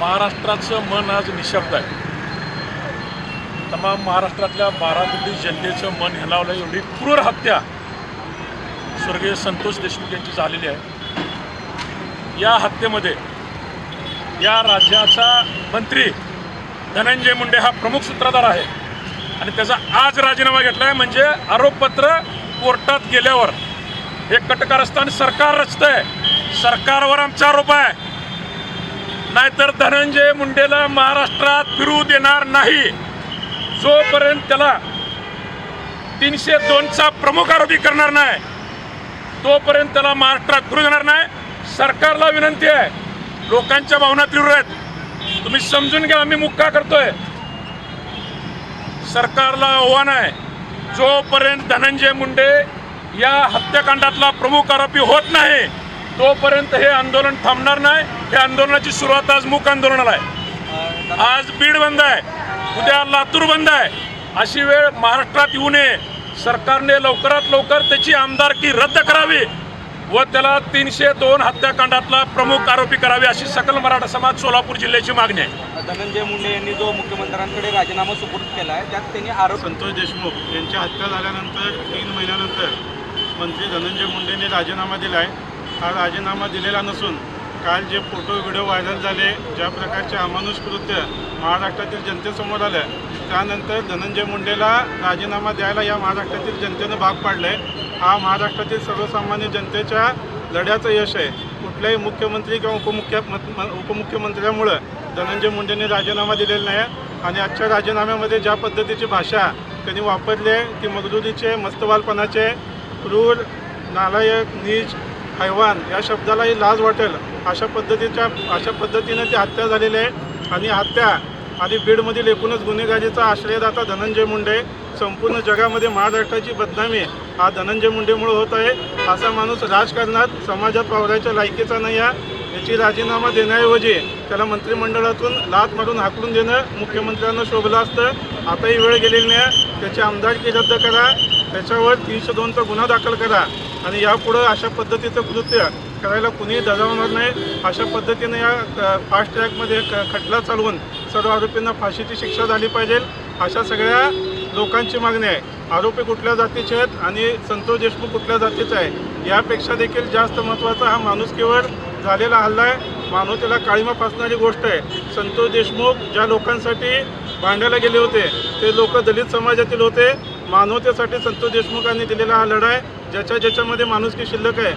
महाराष्ट्राचं मन आज निशब्द आहे. तमाम महाराष्ट्रातल्या बारा कोटी जनतेचं मन हेलावलं एवढी क्रूर हत्या स्वर्गीय संतोष देशमुख यांची झालेली आहे. या हत्येमध्ये या राज्याचा मंत्री धनंजय मुंडे हा प्रमुख सूत्रधार आहे. आणि त्याचा आज राजीनामा घेतला आहे म्हणजे आरोपपत्र कोर्टात गेल्यावर हे कटकारस्थान सरकार रचतंय सरकारवर आमचा आरोप आहे. नाहीतर धनंजय मुंडेला महाराष्ट्रात फिरू देणार नाही. जोपर्यंत त्याला तीनशे दोनचा प्रमुख आरोपी करणार नाही तोपर्यंत त्याला महाराष्ट्रात फिरू देणार नाही. सरकारला विनंती आहे लोकांच्या भावना तीव्र आहेत. तुम्ही समजून घ्या आम्ही मुक्का करतोय. सरकारला आव्हान आहे जोपर्यंत धनंजय मुंडे या हत्याकांडातला प्रमुख आरोपी होत नाही तोपर्यंत हे आंदोलन थांबणार नाही. हे आंदोलनाची सुरुवात आज मूक आंदोलनाला आहे. आज बीड बंद आहे. उद्या लातूर बंद आहे. अशी वेळ महाराष्ट्रात येऊ नये. सरकारने लवकरात लवकर त्याची आमदारकी रद्द करावी व त्याला तीनशे दोन हत्याकांडातला प्रमुख आरोपी करावे अशी सकल मराठा समाज सोलापूर जिल्ह्याची मागणी आहे. धनंजय मुंडे यांनी जो मुख्यमंत्र्यांकडे राजीनामा सुपूर्द केला आहे त्यात त्यांनी आरोप संतोष देशमुख यांची हत्या झाल्यानंतर तीन महिन्यानंतर मंत्री धनंजय मुंडेंनी राजीनामा दिला आहे हा राजीनामा दिलेला नसून काल जे फोटो व्हिडिओ व्हायरल झाले ज्या प्रकारचे अमानुष कृत्य महाराष्ट्रातील जनतेसमोर आलं त्यानंतर धनंजय मुंडेला राजीनामा द्यायला या महाराष्ट्रातील जनतेनं भाग पाडलं आहे हा महाराष्ट्रातील सर्वसामान्य जनतेच्या लढ्याचं यश आहे. कुठल्याही मुख्यमंत्री किंवा उपमुख्य उपमुख्यमंत्र्यामुळं धनंजय मुंडेंनी राजीनामा दिलेला नाही आणि आजच्या राजीनाम्यामध्ये ज्या पद्धतीची भाषा त्यांनी वापरली आहे ती मगदुरीचे मस्तवालपणाचे क्रूर नालायक नीच हैवान या शब्दालाही लाज वाटेल. अशा पद्धतीच्या अशा पद्धतीने ती हत्या झालेली आहे. आणि हत्या आणि बीडमधील एकूणच गुन्हेगारीचा आश्रयदाता धनंजय मुंडे संपूर्ण जगामध्ये महाराष्ट्राची बदनामी हा धनंजय मुंडेमुळे होत आहे. असा माणूस राजकारणात समाजात वावरायच्या लायकीचा नाही आहे. याची राजीनामा देण्याऐवजी त्याला मंत्रिमंडळातून लात मारून हाकलून देणं मुख्यमंत्र्यांना शोभलं असतं. आताही वेळ गेलेली नाही. त्याची आमदारकी रद्द करा. त्याच्यावर तीनशे दोनचा गुन्हा दाखल करा आणि यापुढं अशा पद्धतीचं कृत्य करायला कुणीही दजावणार नाही. अशा पद्धतीने या फास्ट ट्रॅकमध्ये खटला चालवून सर्व आरोपींना फाशीची शिक्षा झाली पाहिजे. अशा सगळ्या लोकांची मागणी आहे. आरोपी कुठल्या जातीचे आहेत आणि संतोष देशमुख कुठल्या जातीचा आहे यापेक्षा देखील जास्त महत्त्वाचा हा माणुसकीवर झालेला हल्ला आहे. मानवतेला काळीमा फासणारी गोष्ट आहे. संतोष देशमुख ज्या लोकांसाठी भांडायला गेले होते ते लोक दलित समाजातील होते. मानवतेसाठी संतोष देशमुखांनी दिलेला हा लढा आहे ज्याच्या ज्याच्यामध्ये माणुसकी शिल्लक आहे.